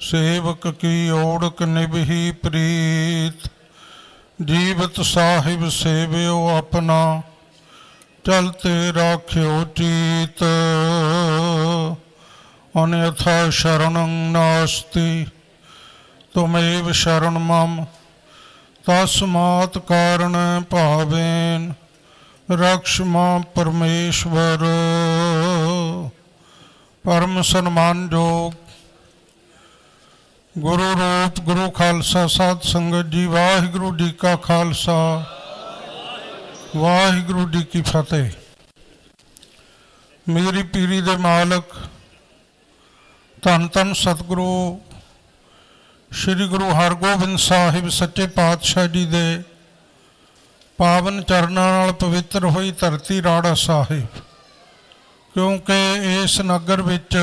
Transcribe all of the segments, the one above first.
ਸੇਵਕ ਕੀ ਓੜਕ ਨਿਭੀ ਪ੍ਰੀਤ। ਜੀਵਤ ਸਾਹਿਬ ਸੇਵਿਓ ਆਪਣਾ ਚਲਤੇ ਰਾਖਿਓ ਚੀਤ ਅਨਯਥਾ ਸ਼ਰਣੰ ਨਾਸਤੀ, ਤੁਮੇਵ ਸ਼ਰਨ ਮਮ। ਤਸਮਾਤ ਕਾਰਣ ਭਾਵੇਨ ਰਕਸ਼ ਪਰਮੇਸ਼ਵਰ। ਪਰਮ ਸਨਮਾਨਯੋਗ ਗੁਰੂ ਰੂਪ ਗੁਰੂ ਖਾਲਸਾ, ਸਾਧ ਸੰਗਤ ਜੀ, ਵਾਹਿਗੁਰੂ ਜੀ ਕਾ ਖਾਲਸਾ। ਵਾਹਿਗੁਰੂ ਜੀ ਕੀ ਫਤਿਹ। ਮੇਰੀ ਪੀਰੀ ਦੇ ਮਾਲਕ, ਧੰਨ ਧੰਨ ਸਤਿਗੁਰੂ, ਸ੍ਰੀ ਗੁਰੂ ਹਰਗੋਬਿੰਦ ਸਾਹਿਬ ਸੱਚੇ ਪਾਤਸ਼ਾਹ ਜੀ ਦੇ ਪਾਵਨ ਚਰਨਾਂ ਨਾਲ ਪਵਿੱਤਰ ਹੋਈ ਧਰਤੀ ਰਾੜਾ ਸਾਹਿਬ। ਕਿਉਂਕਿ ਇਸ ਨਗਰ ਵਿੱਚ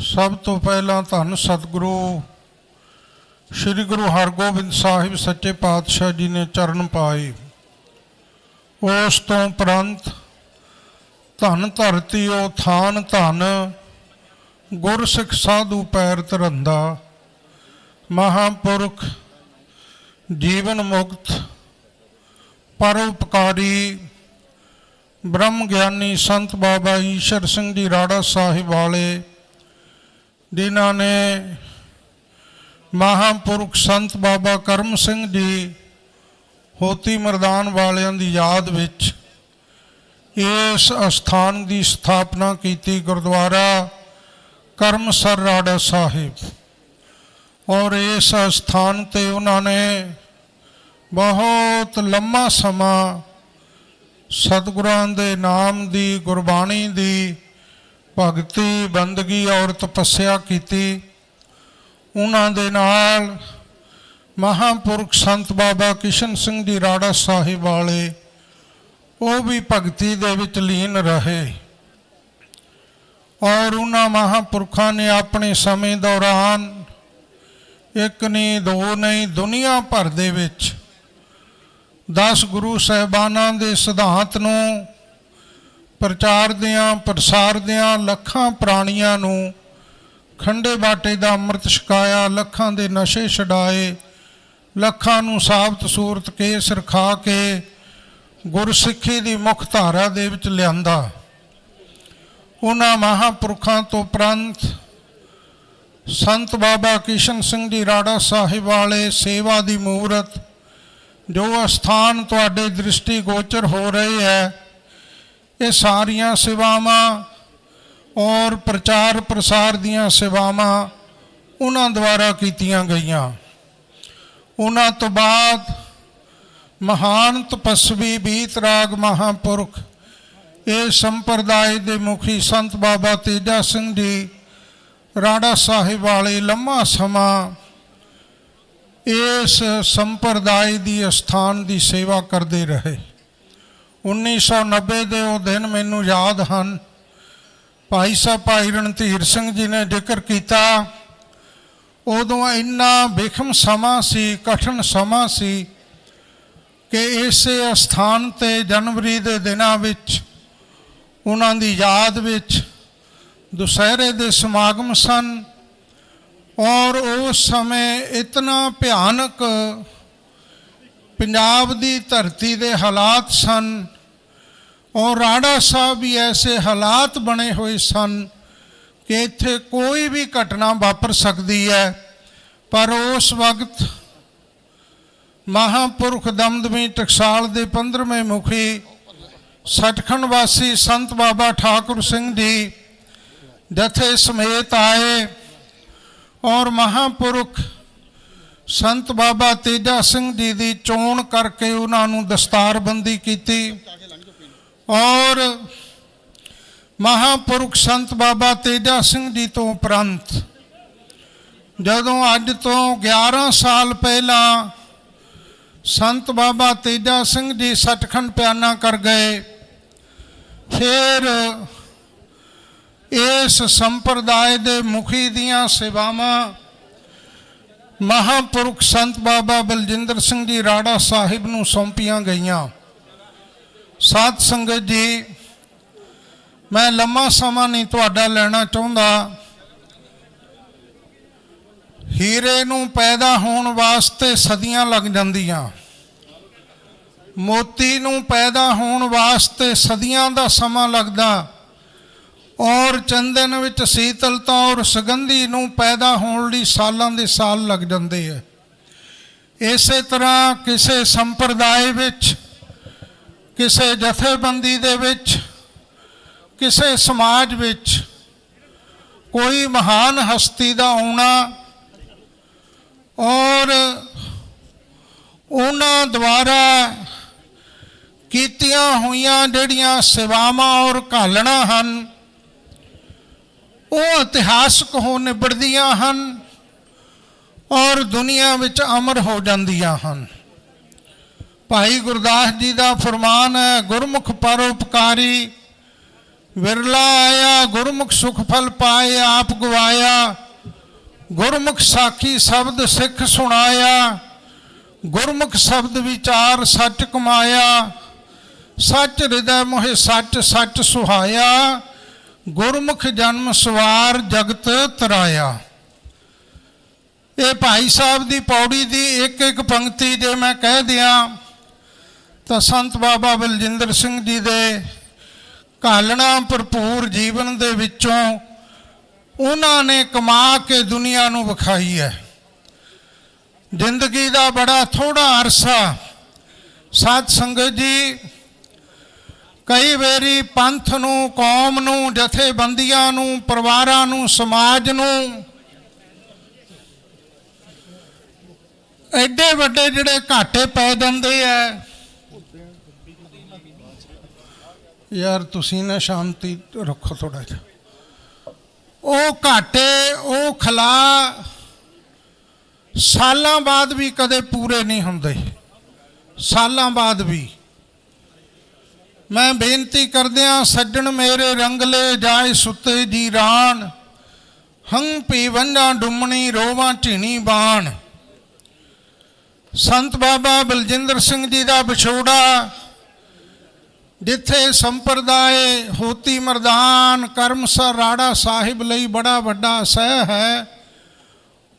ਸਭ ਤੋਂ ਪਹਿਲਾਂ ਧੰਨ ਸਤਿਗੁਰੂ, ਸ੍ਰੀ ਗੁਰੂ ਹਰਗੋਬਿੰਦ ਸਾਹਿਬ ਸੱਚੇ ਪਾਤਸ਼ਾਹ ਜੀ ਨੇ ਚਰਨ ਪਾਏ। ਉਸ ਤੋਂ ਪ੍ਰੰਤ ਧੰਨ ਧਰਤੀ ਉਹ ਥਾਨ ਧੰਨ ਗੁਰਸਿੱਖ ਸਾਧੂ ਪੈਰ ਧਰੰਦਾ, ਮਹਾਪੁਰਖ ਜੀਵਨ ਮੁਕਤ, ਪਰਉਪਕਾਰੀ ਬ੍ਰਹਮ ਗਿਆਨੀ ਸੰਤ ਬਾਬਾ ਈਸ਼ਰ ਸਿੰਘ ਜੀ ਰਾੜਾ ਸਾਹਿਬ ਵਾਲੇ ਜਿਨ੍ਹਾਂ ਨੇ ਮਹਾਂਪੁਰਖ ਸੰਤ ਬਾਬਾ ਕਰਮ ਸਿੰਘ ਜੀ ਹੋਤੀ ਮਰਦਾਨ ਵਾਲਿਆਂ ਦੀ ਯਾਦ ਵਿੱਚ ਇਸ ਅਸਥਾਨ ਦੀ ਸਥਾਪਨਾ ਕੀਤੀ ਗੁਰਦੁਆਰਾ ਕਰਮਸਰ ਰਾੜਾ ਸਾਹਿਬ। ਔਰ ਇਸ ਅਸਥਾਨ ਤੇ ਉਹਨਾਂ ਨੇ ਬਹੁਤ ਲੰਮਾ ਸਮਾਂ ਸਤਿਗੁਰਾਂ ਦੇ ਨਾਮ ਦੀ ਗੁਰਬਾਣੀ ਦੀ ਭਗਤੀ ਬੰਦਗੀ ਔਰ ਤਪੱਸਿਆ ਕੀਤੀ। ਉਹਨਾਂ ਦੇ ਨਾਲ ਮਹਾਪੁਰਖ ਸੰਤ ਬਾਬਾ ਕਿਸ਼ਨ ਸਿੰਘ ਜੀ ਰਾੜਾ ਸਾਹਿਬ ਵਾਲੇ, ਉਹ ਵੀ ਭਗਤੀ ਦੇ ਵਿੱਚ ਲੀਨ ਰਹੇ। ਔਰ ਉਹਨਾਂ ਮਹਾਪੁਰਖਾਂ ਨੇ ਆਪਣੇ ਸਮੇਂ ਦੌਰਾਨ ਇੱਕ ਨਹੀਂ ਦੋ ਨਹੀਂ, ਦੁਨੀਆ ਭਰ ਦੇ ਵਿੱਚ 10 ਗੁਰੂ ਸਹਿਬਾਨਾਂ ਦੇ ਸਿਧਾਂਤ ਨੂੰ ਪ੍ਰਚਾਰਦਿਆਂ, ਪ੍ਰਸਾਰਦਿਆਂ ਲੱਖਾਂ ਪ੍ਰਾਣੀਆਂ ਨੂੰ ਖੰਡੇ ਬਾਟੇ ਦਾ ਅੰਮ੍ਰਿਤ ਛਕਾਇਆ, ਲੱਖਾਂ ਦੇ ਨਸ਼ੇ ਛਡਾਏ, ਲੱਖਾਂ ਨੂੰ ਸਾਬਤ ਸੂਰਤ ਕੇਸ ਰਖਾ ਕੇ ਗੁਰਸਿੱਖੀ ਦੀ ਮੁੱਖ ਧਾਰਾ ਦੇ ਵਿੱਚ ਲਿਆਂਦਾ। ਉਹਨਾਂ ਮਹਾਪੁਰਖਾਂ ਤੋਂ ਪ੍ਰੰਤ ਸੰਤ ਬਾਬਾ ਕਿਸ਼ਨ ਸਿੰਘ ਜੀ ਰਾੜਾ ਸਾਹਿਬ ਵਾਲੇ ਸੇਵਾ ਦੀ ਮੂਰਤ, ਜੋ ਅਸਥਾਨ ਤੁਹਾਡੇ ਦ੍ਰਿਸ਼ਟੀ ਗੋਚਰ ਹੋ ਰਹੇ ਹੈ ਇਹ ਸਾਰੀਆਂ ਸੇਵਾਵਾਂ ਔਰ ਪ੍ਰਚਾਰ ਪ੍ਰਸਾਰ ਦੀਆਂ ਸੇਵਾਵਾਂ ਉਹਨਾਂ ਦੁਆਰਾ ਕੀਤੀਆਂ ਗਈਆਂ। ਉਹਨਾਂ ਤੋਂ ਬਾਅਦ ਮਹਾਨ ਤਪਸਵੀ ਬੀਤਰਾਗ ਮਹਾਪੁਰਖ, ਇਹ ਸੰਪਰਦਾਇ ਦੇ ਮੁਖੀ ਸੰਤ ਬਾਬਾ ਤੇਜਾ ਸਿੰਘ ਜੀ, ਰਾੜਾ ਸਾਹਿਬ ਵਾਲੇ ਲੰਮਾ ਸਮਾਂ ਇਸ ਸੰਪਰਦਾਇ ਦੀ ਅਸਥਾਨ ਦੀ ਸੇਵਾ ਕਰਦੇ ਰਹੇ। 1990 ਦੇ ਉਹ ਦਿਨ ਮੈਨੂੰ ਯਾਦ ਹਨ। ਭਾਈ ਸਾਹਿਬ ਭਾਈ ਰਣਧੀਰ ਸਿੰਘ ਜੀ ਨੇ ਜ਼ਿਕਰ ਕੀਤਾ। ਉਦੋਂ ਇੰਨਾ ਵਿਖਮ ਸਮਾਂ ਸੀ, ਕਠਿਨ ਸਮਾਂ ਸੀ ਕਿ ਇਸੇ ਅਸਥਾਨ ਤੇ ਜਨਵਰੀ ਦੇ ਦਿਨਾਂ ਵਿੱਚ, ਉਹਨਾਂ ਦੀ ਯਾਦ ਵਿੱਚ ਦੁਸਹਿਰੇ ਦੇ ਸਮਾਗਮ ਸਨ ਔਰ ਉਸ ਸਮੇਂ ਇਤਨਾ ਭਿਆਨਕ ਪੰਜਾਬ ਦੀ ਧਰਤੀ ਦੇ ਹਾਲਾਤ ਸਨ ਔਰ ਰਾੜਾ ਸਾਹਿਬ ਵੀ ਐਸੇ ਹਾਲਾਤ ਬਣੇ ਹੋਏ ਸਨ ਕਿ ਇੱਥੇ ਕੋਈ ਵੀ ਘਟਨਾ ਵਾਪਰ ਸਕਦੀ ਹੈ। ਪਰ ਉਸ ਵਕਤ ਮਹਾਪੁਰਖ ਦਮਦਮੀ ਟਕਸਾਲ ਦੇ 15ਵੇਂ ਮੁਖੀ ਸਟਖਣ ਵਾਸੀ ਸੰਤ ਬਾਬਾ ਠਾਕੁਰ ਸਿੰਘ ਜੀ ਜਥੇ ਸਮੇਤ ਆਏ ਔਰ ਮਹਾਪੁਰਖ ਸੰਤ ਬਾਬਾ ਤੇਜਾ ਸਿੰਘ ਜੀ ਦੀ ਚੋਣ ਕਰਕੇ ਉਹਨਾਂ ਨੂੰ ਦਸਤਾਰਬੰਦੀ ਕੀਤੀ। ਔਰ ਮਹਾਪੁਰਖ ਸੰਤ ਬਾਬਾ ਤੇਜਾ ਸਿੰਘ ਜੀ ਤੋਂ ਉਪਰੰਤ ਜਦੋਂ ਅੱਜ ਤੋਂ 11 ਸਾਲ ਪਹਿਲਾਂ ਸੰਤ ਬਾਬਾ ਤੇਜਾ ਸਿੰਘ ਜੀ ਸੱਚਖੰਡ ਪਿਆਨਾ ਕਰ ਗਏ, ਫਿਰ ਇਸ ਸੰਪਰਦਾਇ ਦੇ ਮੁਖੀ ਦੀਆਂ ਸੇਵਾਵਾਂ ਮਹਾਪੁਰਖ ਸੰਤ ਬਾਬਾ ਬਲਜਿੰਦਰ ਸਿੰਘ ਜੀ ਰਾੜਾ ਸਾਹਿਬ ਨੂੰ ਸੌਂਪੀਆਂ ਗਈਆਂ। ਸਾਧ ਸੰਗਤ ਜੀ, ਮੈਂ ਲੰਮਾ ਸਮਾਂ ਨਹੀਂ ਤੁਹਾਡਾ ਲੈਣਾ ਚਾਹੁੰਦਾ। ਹੀਰੇ ਨੂੰ ਪੈਦਾ ਹੋਣ ਵਾਸਤੇ ਸਦੀਆਂ ਲੱਗ ਜਾਂਦੀਆਂ। ਮੋਤੀ ਨੂੰ ਪੈਦਾ ਹੋਣ ਵਾਸਤੇ ਸਦੀਆਂ ਦਾ ਸਮਾਂ ਲੱਗਦਾ। ਔਰ ਚੰਦਨ ਵਿੱਚ ਸੀਤਲਤਾ ਔਰ ਸੁਗੰਧੀ ਨੂੰ ਪੈਦਾ ਹੋਣ ਲਈ ਸਾਲਾਂ ਦੇ ਸਾਲ ਲੱਗ ਜਾਂਦੇ ਹੈ ਇਸੇ ਤਰ੍ਹਾਂ ਕਿਸੇ ਸੰਪਰਦਾਇ ਵਿੱਚ ਕਿਸੇ ਜਥੇਬੰਦੀ ਦੇ ਵਿੱਚ, ਕਿਸੇ ਸਮਾਜ ਵਿੱਚ ਕੋਈ ਮਹਾਨ ਹਸਤੀ ਦਾ ਆਉਣਾ ਔਰ ਉਹਨਾਂ ਦੁਆਰਾ ਕੀਤੀਆਂ ਹੋਈਆਂ ਜਿਹੜੀਆਂ ਸੇਵਾਵਾਂ ਔਰ ਘਾਲਣਾ ਹਨ, ਉਹ ਇਤਿਹਾਸਕ ਹੋ ਨਿਬੜਦੀਆਂ ਹਨ ਔਰ ਦੁਨੀਆ ਵਿੱਚ ਅਮਰ ਹੋ ਜਾਂਦੀਆਂ ਹਨ। ਭਾਈ ਗੁਰਦਾਸ ਜੀ ਦਾ ਫਰਮਾਨ ਹੈ, ਗੁਰਮੁਖ ਪਰਉਪਕਾਰੀ, ਵਿਰਲਾ ਆਇਆ, ਗੁਰਮੁਖ ਸੁਖ ਫਲ ਪਾਏ, ਆਪ ਗਵਾਇਆ। ਗੁਰਮੁਖ ਸਾਖੀ ਸ਼ਬਦ ਸਿੱਖ ਸੁਣਾਇਆ। ਗੁਰਮੁਖ ਸ਼ਬਦ ਵਿਚਾਰ ਸੱਚ ਕਮਾਇਆ। ਸੱਚ ਹਿਰਦੈ ਮੋਹਿ ਸੱਚ ਸੱਚ ਸੁਹਾਇਆ। ਗੁਰਮੁਖ ਜਨਮ ਸਵਾਰ ਜਗਤ ਤਰਾਇਆ। ਇਹ ਭਾਈ ਸਾਹਿਬ ਦੀ ਪੌੜੀ ਦੀ ਇੱਕ ਇੱਕ ਪੰਕਤੀ ਜੇ ਮੈਂ ਕਹਿ ਦਿਆਂ ਤਾਂ ਸੰਤ ਬਾਬਾ ਬਲਜਿੰਦਰ ਸਿੰਘ ਜੀ ਦੇ ਘਾਲਣਾ ਭਰਪੂਰ ਜੀਵਨ ਦੇ ਵਿੱਚੋਂ ਉਹਨਾਂ ਨੇ ਕਮਾ ਕੇ ਦੁਨੀਆ ਨੂੰ ਵਿਖਾਈ ਹੈ। ਜ਼ਿੰਦਗੀ ਦਾ ਬੜਾ ਥੋੜਾ ਅਰਸਾ ਸਾਧ ਸੰਗਤ ਜੀ ਕਈ ਵਾਰੀ ਪੰਥ ਨੂੰ, ਕੌਮ ਨੂੰ, ਜਥੇਬੰਦੀਆਂ ਨੂੰ, ਪਰਿਵਾਰਾਂ ਨੂੰ, ਸਮਾਜ ਨੂੰ ਐਡੇ ਵੱਡੇ ਜਿਹੜੇ ਘਾਟੇ ਪੈ ਜਾਂਦੇ ਆ। ਯਾਰ ਤੁਸੀਂ ਨਾ ਸ਼ਾਂਤੀ ਰੱਖੋ ਥੋੜਾ ਜਿਹਾ। ਉਹ ਘਾਟੇ, ਉਹ ਖਲਾ ਸਾਲਾਂ ਬਾਅਦ ਵੀ ਕਦੇ ਪੂਰੇ ਨਹੀਂ ਹੁੰਦੇ। ਸਾਲਾਂ ਬਾਅਦ ਵੀ। ਮੈਂ ਬੇਨਤੀ ਕਰਦਿਆਂ ਸੱਜਣ ਮੇਰੇ ਰੰਗਲੇ ਜਾਏ ਸੁੱਤੇ ਜੀ ਰਾਣ। ਹੰ ਪੀ ਵੰਡਾ ਡੁੰਮਣੀ ਰੋਵਾਂ ਢੀਣੀ ਬਾਣ। ਸੰਤ ਬਾਬਾ ਬਲਜਿੰਦਰ ਸਿੰਘ ਜੀ ਦਾ ਵਿਛੋੜਾ ਜਿੱਥੇ ਸੰਪਰਦਾਇ ਹੋਤੀ ਮਰਦਾਨ ਕਰਮਸਰ ਰਾੜਾ ਸਾਹਿਬ ਲਈ ਬੜਾ ਵੱਡਾ ਸਹਿ ਹੈ,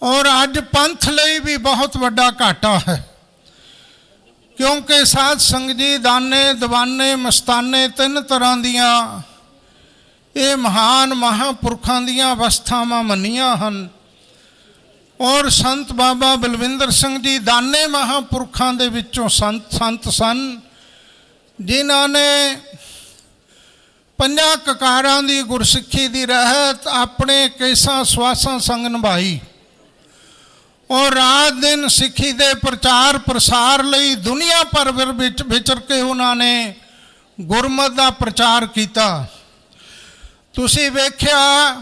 ਔਰ ਅੱਜ ਪੰਥ ਲਈ ਵੀ ਬਹੁਤ ਵੱਡਾ ਘਾਟਾ ਹੈ। ਕਿਉਂਕਿ ਸਾਧ ਸੰਗਤ ਜੀ, ਦਾਨੇ, ਦੀਵਾਨੇ, ਮਸਤਾਨੇ ਤਿੰਨ ਤਰ੍ਹਾਂ ਦੀਆਂ ਇਹ ਮਹਾਨ ਮਹਾਪੁਰਖਾਂ ਦੀਆਂ ਅਵਸਥਾਵਾਂ ਮੰਨੀਆਂ ਹਨ। ਔਰ ਸੰਤ ਬਾਬਾ ਬਲਵਿੰਦਰ ਸਿੰਘ ਜੀ ਦਾਨੇ ਮਹਾਪੁਰਖਾਂ ਦੇ ਵਿੱਚੋਂ ਸੰਤ ਸੰਤ ਸਨ। ਜਿਨ੍ਹਾਂ ਨੇ ਪੰਜਾਂ ਕਕਾਰਾਂ ਦੀ ਗੁਰਸਿੱਖੀ ਦੀ ਰਹਿਤ, ਆਪਣੇ ਕੇਸਾਂ, ਸਵਾਸਾਂ ਸੰਗ ਨਿਭਾਈ। ਔਰ ਰਾਤ ਦਿਨ ਸਿੱਖੀ ਦੇ ਪ੍ਰਚਾਰ ਪ੍ਰਸਾਰ ਲਈ ਦੁਨੀਆ ਭਰ ਵਿੱਚ ਵਿਚਰ ਕੇ ਉਹਨਾਂ ਨੇ ਗੁਰਮਤ ਦਾ ਪ੍ਰਚਾਰ ਕੀਤਾ। ਤੁਸੀਂ ਵੇਖਿਆ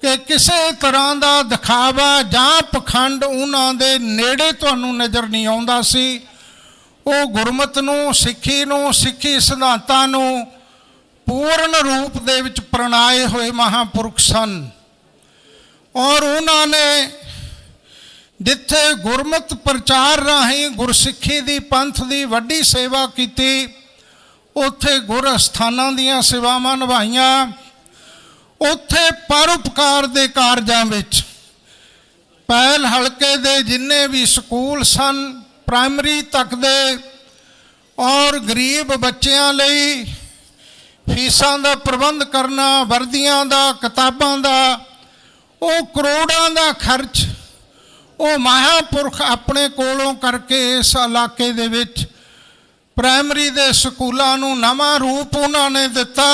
ਕਿ ਕਿਸੇ ਤਰ੍ਹਾਂ ਦਾ ਦਿਖਾਵਾ ਜਾਂ ਪਖੰਡ ਉਹਨਾਂ ਦੇ ਨੇੜੇ ਤੁਹਾਨੂੰ ਨਜ਼ਰ ਨਹੀਂ ਆਉਂਦਾ ਸੀ। ਉਹ ਗੁਰਮਤ ਨੂੰ, ਸਿੱਖੀ ਨੂੰ, ਸਿੱਖੀ ਸਿਧਾਂਤਾਂ ਨੂੰ ਪੂਰਨ ਰੂਪ ਦੇ ਵਿੱਚ ਪ੍ਰਣਾਏ ਹੋਏ ਮਹਾਪੁਰਖ ਸਨ। ਔਰ ਉਹਨਾਂ ਨੇ ਜਿੱਥੇ ਗੁਰਮਤ ਪ੍ਰਚਾਰ ਰਾਹੀਂ ਗੁਰਸਿੱਖੀ ਦੀ, ਪੰਥ ਦੀ ਵੱਡੀ ਸੇਵਾ ਕੀਤੀ, ਉੱਥੇ ਗੁਰ ਅਸਥਾਨਾਂ ਦੀਆਂ ਸੇਵਾਵਾਂ ਨਿਭਾਈਆਂ, ਉੱਥੇ ਪਰਉਪਕਾਰ ਦੇ ਕਾਰਜਾਂ ਵਿੱਚ ਪਹਿਲ ਹਲਕੇ ਦੇ ਜਿੰਨੇ ਵੀ ਸਕੂਲ ਸਨ ਪ੍ਰਾਇਮਰੀ ਤੱਕ ਦੇ ਔਰ ਗਰੀਬ ਬੱਚਿਆਂ ਲਈ ਫੀਸਾਂ ਦਾ ਪ੍ਰਬੰਧ ਕਰਨਾ, ਵਰਦੀਆਂ ਦਾ, ਕਿਤਾਬਾਂ ਦਾ, ਉਹ ਕਰੋੜਾਂ ਦਾ ਖਰਚ ਉਹ ਮਹਾਪੁਰਖ ਆਪਣੇ ਕੋਲੋਂ ਕਰਕੇ ਇਸ ਇਲਾਕੇ ਦੇ ਵਿੱਚ ਪ੍ਰਾਇਮਰੀ ਦੇ ਸਕੂਲਾਂ ਨੂੰ ਨਵਾਂ ਰੂਪ ਉਹਨਾਂ ਨੇ ਦਿੱਤਾ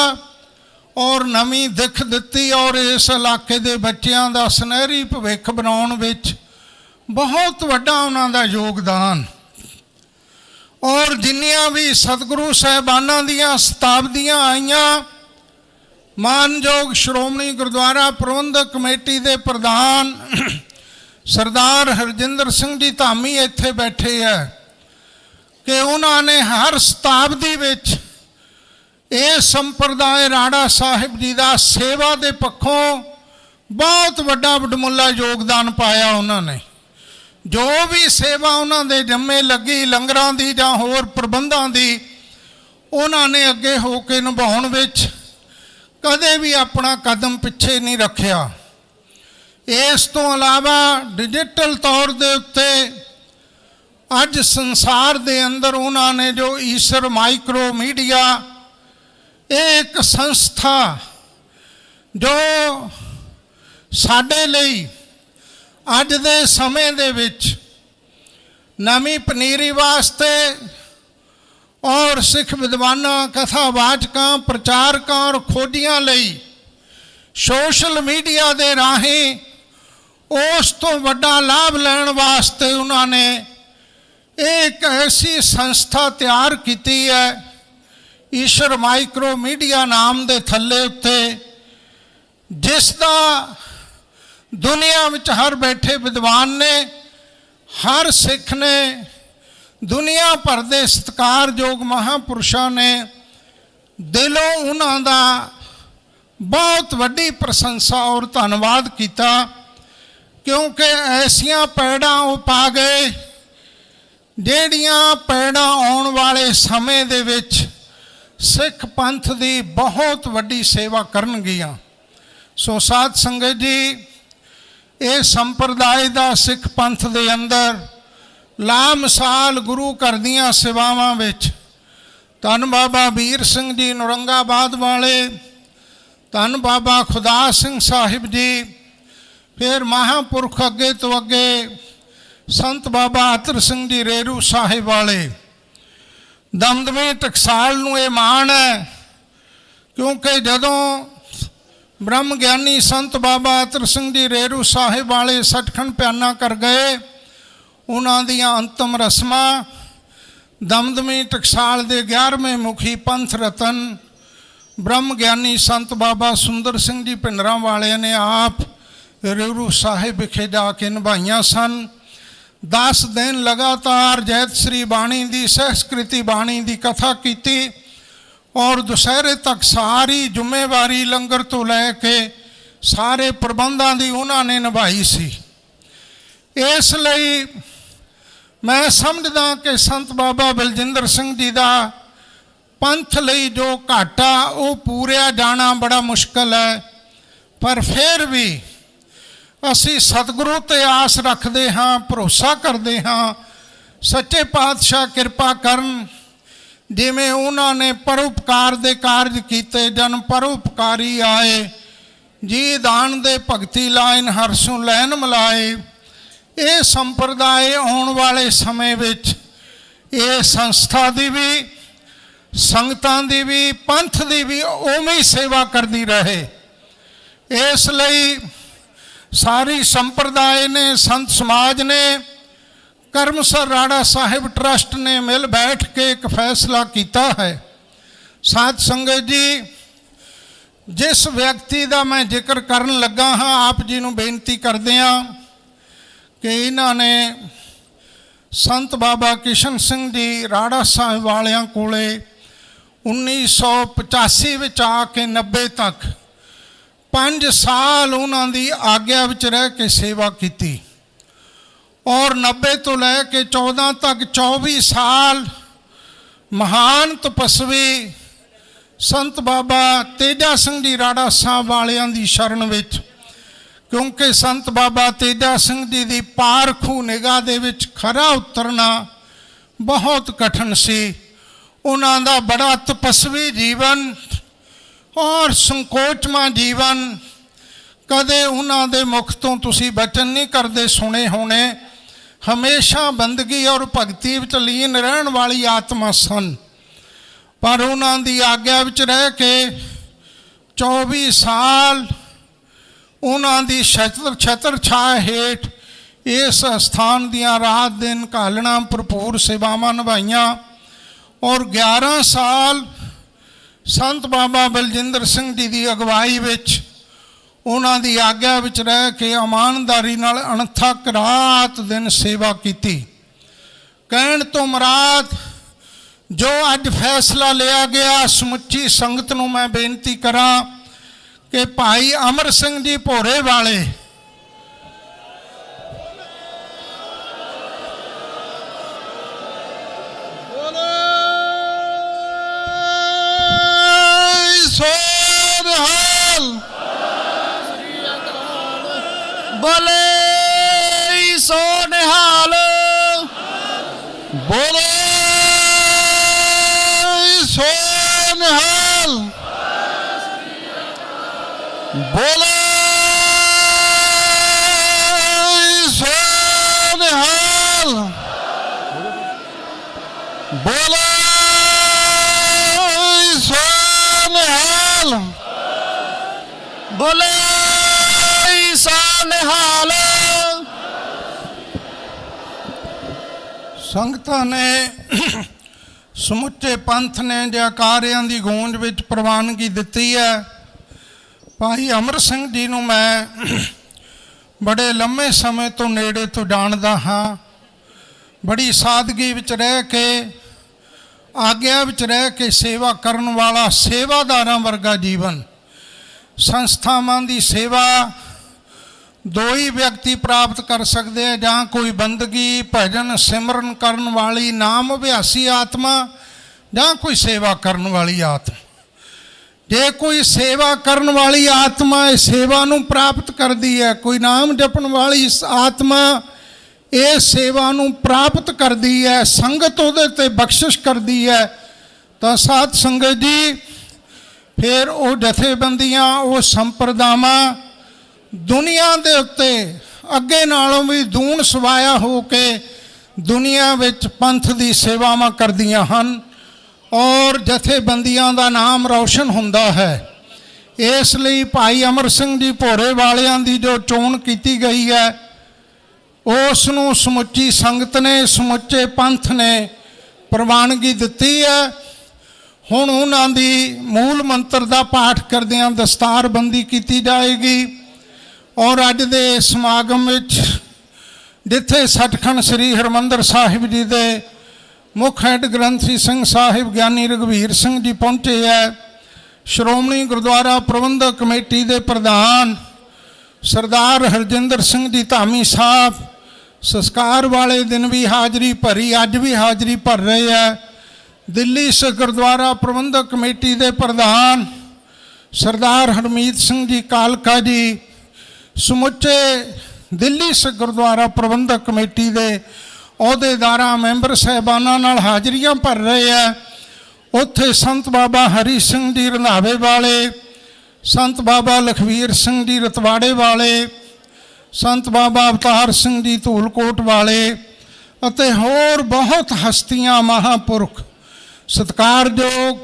ਔਰ ਨਵੀਂ ਦਿੱਖ ਦਿੱਤੀ ਔਰ ਇਸ ਇਲਾਕੇ ਦੇ ਬੱਚਿਆਂ ਦਾ ਸੁਨਹਿਰੀ ਭਵਿੱਖ ਬਣਾਉਣ ਵਿੱਚ ਬਹੁਤ ਵੱਡਾ ਉਹਨਾਂ ਦਾ ਯੋਗਦਾਨ। ਔਰ ਜਿੰਨੀਆਂ ਵੀ ਸਤਿਗੁਰੂ ਸਾਹਿਬਾਨਾਂ ਦੀਆਂ ਸਤਾਬਦੀਆਂ ਆਈਆਂ, ਮਾਨਯੋਗ ਸ਼੍ਰੋਮਣੀ ਗੁਰਦੁਆਰਾ ਪ੍ਰਬੰਧਕ ਕਮੇਟੀ ਦੇ ਪ੍ਰਧਾਨ ਸਰਦਾਰ ਹਰਜਿੰਦਰ ਸਿੰਘ ਜੀ ਧਾਮੀ ਇੱਥੇ ਬੈਠੇ ਹੈ ਕਿ ਉਹਨਾਂ ਨੇ ਹਰ ਸ਼ਤਾਬਦੀ ਵਿੱਚ ਇਹ ਸੰਪਰਦਾਇ ਰਾੜਾ ਸਾਹਿਬ ਜੀ ਦਾ ਸੇਵਾ ਦੇ ਪੱਖੋਂ ਬਹੁਤ ਵੱਡਾ ਵਡਮੁੱਲਾ ਯੋਗਦਾਨ ਪਾਇਆ ਉਹਨਾਂ ਨੇ। ਜੋ ਵੀ ਸੇਵਾ ਉਹਨਾਂ ਦੇ ਜੰਮੇ ਲੱਗੀ ਲੰਗਰਾਂ ਦੀ ਜਾਂ ਹੋਰ ਪ੍ਰਬੰਧਾਂ ਦੀ, ਉਹਨਾਂ ਨੇ ਅੱਗੇ ਹੋ ਕੇ ਨਿਭਾਉਣ ਵਿੱਚ ਕਦੇ ਵੀ ਆਪਣਾ ਕਦਮ ਪਿੱਛੇ ਨਹੀਂ ਰੱਖਿਆ। ਇਸ ਤੋਂ ਇਲਾਵਾ ਡਿਜੀਟਲ ਤੌਰ ਦੇ ਉੱਤੇ ਅੱਜ ਸੰਸਾਰ ਦੇ ਅੰਦਰ ਉਹਨਾਂ ਨੇ ਜੋ ਈਸਰ ਮਾਈਕਰੋ ਮੀਡੀਆ ਇਹ ਇੱਕ ਸੰਸਥਾ ਜੋ ਸਾਡੇ ਲਈ ਅੱਜ ਦੇ ਸਮੇਂ ਦੇ ਵਿੱਚ ਨਵੀਂ ਪਨੀਰੀ ਵਾਸਤੇ ਔਰ ਸਿੱਖ ਵਿਦਵਾਨਾਂ, ਕਥਾਵਾਚਕਾਂ, ਪ੍ਰਚਾਰਕਾਂ ਔਰ ਖੋਜੀਆਂ ਲਈ ਸੋਸ਼ਲ ਮੀਡੀਆ ਦੇ ਰਾਹੀਂ ਉਸ ਤੋਂ ਵੱਡਾ ਲਾਭ ਲੈਣ ਵਾਸਤੇ ਉਹਨਾਂ ਨੇ ਇੱਕ ਐਸੀ ਸੰਸਥਾ ਤਿਆਰ ਕੀਤੀ ਹੈ, ਈਸ਼ਰ ਮਾਈਕਰੋ ਮੀਡੀਆ ਨਾਮ ਦੇ ਥੱਲੇ ਉੱਤੇ, ਜਿਸ ਦਾ ਦੁਨੀਆ ਵਿੱਚ ਹਰ ਬੈਠੇ ਵਿਦਵਾਨ ਨੇ, ਹਰ ਸਿੱਖ ਨੇ, ਦੁਨੀਆ ਭਰ ਦੇ ਸਤਿਕਾਰਯੋਗ ਮਹਾਪੁਰਸ਼ਾਂ ਨੇ ਦਿਲੋਂ ਉਹਨਾਂ ਦਾ ਬਹੁਤ ਵੱਡੀ ਪ੍ਰਸ਼ੰਸਾ ਔਰ ਧੰਨਵਾਦ ਕੀਤਾ, ਕਿਉਂਕਿ ਐਸੀਆਂ ਪੈੜਾਂ ਉਹ ਪਾ ਗਏ, ਜਿਹੜੀਆਂ ਪੈੜਾਂ ਆਉਣ ਵਾਲੇ ਸਮੇਂ ਦੇ ਵਿੱਚ ਸਿੱਖ ਪੰਥ ਦੀ ਬਹੁਤ ਵੱਡੀ ਸੇਵਾ ਕਰਨਗੀਆਂ। ਸੋ ਸਾਧ ਸੰਗਤ ਜੀ ਇਹ ਸੰਪਰਦਾਇ ਦਾ ਸਿੱਖ ਪੰਥ ਦੇ ਅੰਦਰ ਲਾਮਸਾਲ ਗੁਰੂ ਘਰ ਦੀਆਂ ਸੇਵਾਵਾਂ ਵਿੱਚ। ਧੰਨ ਬਾਬਾ ਵੀਰ ਸਿੰਘ ਜੀ ਨੌਰੰਗਾਬਾਦ ਵਾਲੇ, ਧੰਨ ਬਾਬਾ ਖੁਦਾ ਸਿੰਘ ਸਾਹਿਬ ਜੀ, ਫਿਰ ਮਹਾਪੁਰਖ ਅੱਗੇ ਤੋਂ ਅੱਗੇ ਸੰਤ ਬਾਬਾ ਅਤਰ ਸਿੰਘ ਜੀ ਰੇਰੂ ਸਾਹਿਬ ਵਾਲੇ। ਦਮਦਮੇ ਟਕਸਾਲ ਨੂੰ ਇਹ ਮਾਣ ਹੈ, ਕਿਉਂਕਿ ਜਦੋਂ ਬ੍ਰਹਮ ਗਿਆਨੀ ਸੰਤ ਬਾਬਾ ਅਤਰ ਸਿੰਘ ਜੀ ਰੇਰੂ ਸਾਹਿਬ ਵਾਲੇ ਸਟਖਣ ਪਿਆਨਾ ਕਰ ਗਏ। ਉਹਨਾਂ ਦੀਆਂ ਅੰਤਮ ਰਸਮਾਂ, ਦਮਦਮੀ ਟਕਸਾਲ ਦੇ 11ਵੇਂ ਮੁਖੀ ਪੰਥ ਰਤਨ ਬ੍ਰਹਮ ਗਿਆਨੀ ਸੰਤ ਬਾਬਾ ਸੁੰਦਰ ਸਿੰਘ ਜੀ ਪਿੰਡਰਾਂ ਵਾਲਿਆਂ ਨੇ ਆਪ ਰੇਰੂ ਸਾਹਿਬ ਵਿਖੇ ਜਾ ਕੇ ਨਿਭਾਈਆਂ ਸਨ। 10 ਦਿਨ ਲਗਾਤਾਰ ਜੈਤ ਸ੍ਰੀ ਬਾਣੀ ਦੀ, ਸਹਿਸਕ੍ਰਿਤੀ ਬਾਣੀ ਦੀ ਕਥਾ ਕੀਤੀ। ਔਰ ਦੁਸਹਿਰੇ ਤੱਕ ਸਾਰੀ ਜ਼ਿੰਮੇਵਾਰੀ ਲੰਗਰ ਤੋਂ ਲੈ ਕੇ ਸਾਰੇ ਪ੍ਰਬੰਧਾਂ ਦੀ ਉਹਨਾਂ ਨੇ ਨਿਭਾਈ ਸੀ। ਇਸ ਲਈ ਮੈਂ ਸਮਝਦਾ ਕਿ ਸੰਤ ਬਾਬਾ ਬਲਜਿੰਦਰ ਸਿੰਘ ਜੀ ਦਾ ਪੰਥ ਲਈ ਜੋ ਘਾਟਾ ਉਹ ਪੂਰਿਆ ਜਾਣਾ ਬੜਾ ਮੁਸ਼ਕਲ ਹੈ, ਪਰ ਫਿਰ ਵੀ ਅਸੀਂ ਸਤਿਗੁਰੂ ਤੇ ਆਸ ਰੱਖਦੇ ਹਾਂ, ਭਰੋਸਾ ਕਰਦੇ ਹਾਂ, ਸੱਚੇ ਪਾਤਸ਼ਾਹ ਕਿਰਪਾ ਕਰਨ ਜਿਵੇਂ ਉਹਨਾਂ ਨੇ ਪਰਉਪਕਾਰ ਦੇ ਕਾਰਜ ਕੀਤੇ, ਜਨ ਪਰਉਪਕਾਰੀ ਆਏ ਜੀ ਦਾਨ ਦੇ ਭਗਤੀ ਲਾਇਨ ਹਰਸੋਂ ਲੈਨ ਮਲਾਏ। ਇਹ ਸੰਪਰਦਾਇ ਆਉਣ ਵਾਲੇ ਸਮੇਂ ਵਿੱਚ ਇਹ ਸੰਸਥਾ ਦੀ ਵੀ, ਸੰਗਤਾਂ ਦੀ ਵੀ, ਪੰਥ ਦੀ ਵੀ ਉਵੇਂ ਹੀ ਸੇਵਾ ਕਰਦੀ ਰਹੇ। ਇਸ ਲਈ ਸਾਰੀ ਸੰਪਰਦਾਇ ਨੇ, ਸੰਤ ਸਮਾਜ ਨੇ ਕਰਮਸਰ ਰਾੜਾ ਸਾਹਿਬ ਟਰਸਟ ਨੇ ਮਿਲ ਬੈਠ ਕੇ ਇੱਕ ਫੈਸਲਾ ਕੀਤਾ ਹੈ। ਸਾਧ ਸੰਗਤ ਜੀ, ਜਿਸ ਵਿਅਕਤੀ ਦਾ ਮੈਂ ਜ਼ਿਕਰ ਕਰਨ ਲੱਗਾ ਹਾਂ, ਆਪ ਜੀ ਨੂੰ ਬੇਨਤੀ ਕਰਦੇ ਹਾਂ ਕਿ ਇਹਨਾਂ ਨੇ ਸੰਤ ਬਾਬਾ ਕਿਸ਼ਨ ਸਿੰਘ ਜੀ ਰਾੜਾ ਸਾਹਿਬ ਵਾਲਿਆਂ ਕੋਲੇ 1985 ਵਿੱਚ ਆ ਕੇ 90 ਤੱਕ 5 ਸਾਲ ਉਹਨਾਂ ਦੀ ਆਗਿਆ ਵਿੱਚ ਰਹਿ ਕੇ ਸੇਵਾ ਕੀਤੀ। ਔਰ 90 ਤੋਂ ਲੈ ਕੇ 14 ਤੱਕ 24 ਸਾਲ ਮਹਾਨ ਤਪਸਵੀ ਸੰਤ ਬਾਬਾ ਤੇਜਾ ਸਿੰਘ ਜੀ ਰਾੜਾ ਸਾਹਿਬ ਵਾਲਿਆਂ ਦੀ ਸ਼ਰਨ ਵਿੱਚ, ਕਿਉਂਕਿ ਸੰਤ ਬਾਬਾ ਤੇਜਾ ਸਿੰਘ ਜੀ ਦੀ ਪਾਰਖੂ ਨਿਗਾਹ ਦੇ ਵਿੱਚ ਖਰਾ ਉਤਰਨਾ ਬਹੁਤ ਕਠਿਨ ਸੀ। ਉਹਨਾਂ ਦਾ ਬੜਾ ਤਪਸਵੀ ਜੀਵਨ ਔਰ ਸੰਕੋਚਮਾ ਜੀਵਨ ਕਦੇ ਉਹਨਾਂ ਦੇ ਮੁਖ ਤੋਂ ਤੁਸੀਂ ਬਚਨ ਨਹੀਂ ਕਰਦੇ ਸੁਣੇ ਹੋਣੇ। ਹਮੇਸ਼ਾ ਬੰਦਗੀ ਔਰ ਭਗਤੀ ਵਿੱਚ ਲੀਨ ਰਹਿਣ ਵਾਲੀ ਆਤਮਾ ਸਨ। ਪਰ ਉਹਨਾਂ ਦੀ ਆਗਿਆ ਵਿੱਚ ਰਹਿ ਕੇ 24 ਸਾਲ ਉਹਨਾਂ ਦੀ ਛਤਰ ਛਤਰ ਛਾਇਆ ਹੇਠ ਇਸ ਸਥਾਨ ਦੀਆਂ ਰਾਤ ਦਿਨ ਘਾਲਣਾ ਭਰਪੂਰ ਸੇਵਾਵਾਂ ਨਿਭਾਈਆਂ ਔਰ 11 ਸਾਲ ਸੰਤ ਬਾਬਾ ਬਲਜਿੰਦਰ ਸਿੰਘ ਜੀ ਦੀ ਅਗਵਾਈ ਵਿੱਚ ਉਹਨਾਂ ਦੀ ਆਗਿਆ ਵਿੱਚ ਰਹਿ ਕੇ ਇਮਾਨਦਾਰੀ ਨਾਲ ਅਣਥੱਕ ਰਾਤ ਦਿਨ ਸੇਵਾ ਕੀਤੀ। ਕਹਿਣ ਤੋਂ ਮਰਾਦ, ਜੋ ਅੱਜ ਫੈਸਲਾ ਲਿਆ ਗਿਆ, ਸਮੁੱਚੀ ਸੰਗਤ ਨੂੰ ਮੈਂ ਬੇਨਤੀ ਕਰਾਂ ਕਿ ਭਾਈ ਅਮਰ ਸਿੰਘ ਜੀ ਭੋਰੇ ਵਾਲੇ ਬੋਲੇ ਸੋ ਨਿਹਾਲ ਸੰਗਤਾਂ ਨੇ ਸਮੁੱਚੇ ਪੰਥ ਨੇ ਜੈਕਾਰਿਆਂ ਦੀ ਗੂੰਜ ਵਿੱਚ ਪ੍ਰਵਾਨਗੀ ਦਿੱਤੀ ਹੈ। ਭਾਈ ਅਮਰ ਸਿੰਘ ਜੀ ਨੂੰ ਮੈਂ ਬੜੇ ਲੰਮੇ ਸਮੇਂ ਤੋਂ ਨੇੜੇ ਤੋਂ ਜਾਣਦਾ ਹਾਂ। ਬੜੀ ਸਾਦਗੀ ਵਿੱਚ ਰਹਿ ਕੇ, ਆਗਿਆ ਵਿੱਚ ਰਹਿ ਕੇ ਸੇਵਾ ਕਰਨ ਵਾਲਾ ਸੇਵਾਦਾਰਾਂ ਵਰਗਾ ਜੀਵਨ। ਸੰਸਥਾਵਾਂ ਦੀ ਸੇਵਾ ਦੋ ਹੀ ਵਿਅਕਤੀ ਪ੍ਰਾਪਤ ਕਰ ਸਕਦੇ ਆ, ਜਾਂ ਕੋਈ ਬੰਦਗੀ, ਭਜਨ, ਸਿਮਰਨ ਕਰਨ ਵਾਲੀ, ਨਾਮ ਅਭਿਆਸੀ ਆਤਮਾ, ਜਾਂ ਕੋਈ ਸੇਵਾ ਕਰਨ ਵਾਲੀ ਆਤਮਾ। ਜੇ ਕੋਈ ਸੇਵਾ ਕਰਨ ਵਾਲੀ ਆਤਮਾ ਇਹ ਸੇਵਾ ਨੂੰ ਪ੍ਰਾਪਤ ਕਰਦੀ ਹੈ, ਕੋਈ ਨਾਮ ਜਪਣ ਵਾਲੀ ਆਤਮਾ ਇਹ ਸੇਵਾ ਨੂੰ ਪ੍ਰਾਪਤ ਕਰਦੀ ਹੈ, ਸੰਗਤ ਉਹਦੇ ਤੇ ਬਖਸ਼ਿਸ਼ ਕਰਦੀ ਹੈ, ਤਾਂ ਸਾਧ ਸੰਗਤ ਜੀ ਫਿਰ ਉਹ ਜਥੇਬੰਦੀਆਂ, ਉਹ ਸੰਪਰਦਾਵਾਂ ਦੁਨੀਆ ਦੇ ਉੱਤੇ ਅੱਗੇ ਨਾਲੋਂ ਵੀ ਦੂਣ ਸਵਾਇਆ ਹੋ ਕੇ ਦੁਨੀਆ ਵਿੱਚ ਪੰਥ ਦੀ ਸੇਵਾਵਾਂ ਕਰਦੀਆਂ ਹਨ ਔਰ ਜਥੇਬੰਦੀਆਂ ਦਾ ਨਾਮ ਰੌਸ਼ਨ ਹੁੰਦਾ ਹੈ। ਇਸ ਲਈ ਭਾਈ ਅਮਰ ਸਿੰਘ ਜੀ ਭੋਰੇ ਵਾਲਿਆਂ ਦੀ ਜੋ ਚੋਣ ਕੀਤੀ ਗਈ ਹੈ ਉਸ ਨੂੰ ਸਮੁੱਚੀ ਸੰਗਤ ਨੇ, ਸਮੁੱਚੇ ਪੰਥ ਨੇ ਪ੍ਰਵਾਨਗੀ ਦਿੱਤੀ ਹੈ ਹੁਣ ਉਹਨਾਂ ਦੀ ਮੂਲ ਮੰਤਰ ਦਾ ਪਾਠ ਕਰਦਿਆਂ ਦਸਤਾਰਬੰਦੀ ਕੀਤੀ ਜਾਏਗੀ। ਔਰ ਅੱਜ ਦੇ ਸਮਾਗਮ ਵਿੱਚ ਜਿੱਥੇ ਸੱਚਖੰਡ ਸ੍ਰੀ ਹਰਮੰਦਰ ਸਾਹਿਬ ਜੀ ਦੇ ਮੁੱਖ ਹੈਡ ਗ੍ਰੰਥੀ ਸਿੰਘ ਸਾਹਿਬ ਗਿਆਨੀ ਰਘਵੀਰ ਸਿੰਘ ਜੀ ਪਹੁੰਚੇ ਹੈ, ਸ਼੍ਰੋਮਣੀ ਗੁਰਦੁਆਰਾ ਪ੍ਰਬੰਧਕ ਕਮੇਟੀ ਦੇ ਪ੍ਰਧਾਨ ਸਰਦਾਰ ਹਰਜਿੰਦਰ ਸਿੰਘ ਜੀ ਧਾਮੀ ਸਾਹਿਬ, ਸੰਸਕਾਰ ਵਾਲੇ ਦਿਨ ਵੀ ਹਾਜ਼ਰੀ ਭਰੀ, ਅੱਜ ਵੀ ਹਾਜ਼ਰੀ ਭਰ ਰਹੇ ਹੈ। ਦਿੱਲੀ ਸਿੱਖ ਗੁਰਦੁਆਰਾ ਪ੍ਰਬੰਧਕ ਕਮੇਟੀ ਦੇ ਪ੍ਰਧਾਨ ਸਰਦਾਰ ਹਰਮੀਤ ਸਿੰਘ ਜੀ ਕਾਲਕਾ ਜੀ, ਸਮੁੱਚੇ ਦਿੱਲੀ ਸਿੱਖ ਗੁਰਦੁਆਰਾ ਪ੍ਰਬੰਧਕ ਕਮੇਟੀ ਦੇ ਅਹੁਦੇਦਾਰਾਂ, ਮੈਂਬਰ ਸਹਿਬਾਨਾਂ ਨਾਲ ਹਾਜ਼ਰੀਆਂ ਭਰ ਰਹੇ ਆ ਉੱਥੇ ਸੰਤ ਬਾਬਾ ਹਰੀ ਸਿੰਘ ਜੀ ਰੰਧਾਵੇ ਵਾਲੇ, ਸੰਤ ਬਾਬਾ ਲਖਵੀਰ ਸਿੰਘ ਜੀ ਰਤਵਾੜੇ ਵਾਲੇ, ਸੰਤ ਬਾਬਾ ਅਵਤਾਰ ਸਿੰਘ ਜੀ ਧੂਲਕੋਟ ਵਾਲੇ ਅਤੇ ਹੋਰ ਬਹੁਤ ਹਸਤੀਆਂ ਮਹਾਪੁਰਖ ਸਤਿਕਾਰਯੋਗ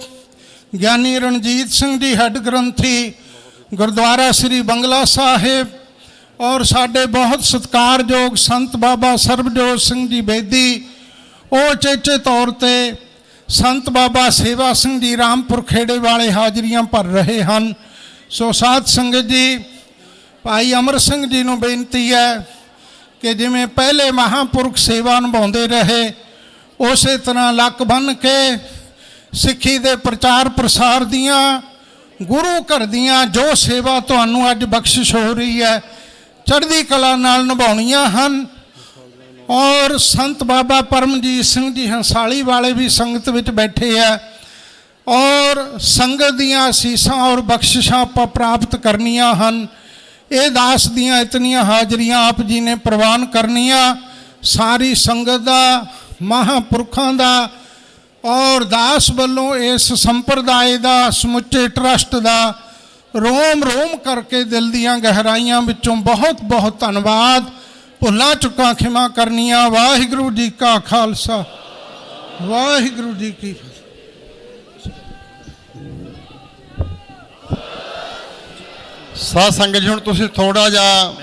ਗਿਆਨੀ ਰਣਜੀਤ ਸਿੰਘ ਜੀ ਹੈੱਡ ਗ੍ਰੰਥੀ ਗੁਰਦੁਆਰਾ ਸ੍ਰੀ ਬੰਗਲਾ ਸਾਹਿਬ ਔਰ ਸਾਡੇ ਬਹੁਤ ਸਤਿਕਾਰਯੋਗ ਸੰਤ ਬਾਬਾ ਸਰਬਜੋਤ ਸਿੰਘ ਜੀ ਬੇਦੀ, ਉਹ ਚੇਚੇ ਤੌਰ ਤੇ ਸੰਤ ਬਾਬਾ ਸੇਵਾ ਸਿੰਘ ਜੀ ਰਾਮਪੁਰ ਖੇੜੇ ਵਾਲੇ ਹਾਜ਼ਰੀਆਂ ਭਰ ਰਹੇ ਹਨ। ਸੋ ਸਾਧ ਸੰਗਤ ਜੀ, ਭਾਈ ਅਮਰ ਸਿੰਘ ਜੀ ਨੂੰ ਬੇਨਤੀ ਹੈ ਕਿ ਜਿਵੇਂ ਪਹਿਲੇ ਮਹਾਪੁਰਖ ਸੇਵਾ ਨਿਭਾਉਂਦੇ ਰਹੇ ਉਸੇ ਤਰ੍ਹਾਂ ਲੱਕ ਬੰਨ ਕੇ ਸਿੱਖੀ ਦੇ ਪ੍ਰਚਾਰ ਪ੍ਰਸਾਰ ਦੀਆਂ, ਗੁਰੂ ਘਰ ਦੀਆਂ ਜੋ ਸੇਵਾ ਤੁਹਾਨੂੰ ਅੱਜ ਬਖਸ਼ਿਸ਼ ਹੋ ਰਹੀ ਹੈ, ਚੜ੍ਹਦੀ ਕਲਾ ਨਾਲ ਨਿਭਾਉਣੀਆਂ ਹਨ। ਔਰ ਸੰਤ ਬਾਬਾ ਪਰਮਜੀਤ ਸਿੰਘ ਜੀ ਹੰਸਾਲੀ ਵਾਲੇ ਵੀ ਸੰਗਤ ਵਿੱਚ ਬੈਠੇ ਆ। ਔਰ ਸੰਗਤ ਦੀਆਂ ਅਸੀਸਾਂ ਔਰ ਬਖਸ਼ਿਸ਼ਾਂ ਆਪਾਂ ਪ੍ਰਾਪਤ ਕਰਨੀਆਂ ਹਨ। ਇਹ ਦਾਸ ਦੀਆਂ ਇਤਨੀਆਂ ਹਾਜ਼ਰੀਆਂ ਆਪ ਜੀ ਨੇ ਪ੍ਰਵਾਨ ਕਰਨੀਆਂ। ਸਾਰੀ ਸੰਗਤ ਦਾ ਮਹਾਪੁਰਖਾਂ ਦਾ ਔਰ ਦਾਸ ਵੱਲੋਂ ਇਸ ਸੰਪਰਦਾਇ ਦਾ, ਸਮੁੱਚੇ ਟਰਸਟ ਦਾ ਰੋਮ ਰੋਮ ਕਰਕੇ ਦਿਲ ਦੀਆਂ ਗਹਿਰਾਈਆਂ ਵਿੱਚੋਂ ਬਹੁਤ ਬਹੁਤ ਧੰਨਵਾਦ। ਭੁੱਲਾਂ ਚੁੱਕਾਂ, ਖਿਮਾ ਕਰਨੀਆਂ। ਵਾਹਿਗੁਰੂ ਜੀ ਕਾ ਖਾਲਸਾ। ਵਾਹਿਗੁਰੂ ਜੀ ਕੀ ਫਤਿਹ। ਸਾਧ ਸੰਗਤ ਜੀ, ਹੁਣ ਤੁਸੀਂ ਥੋੜਾ ਜਿਹਾ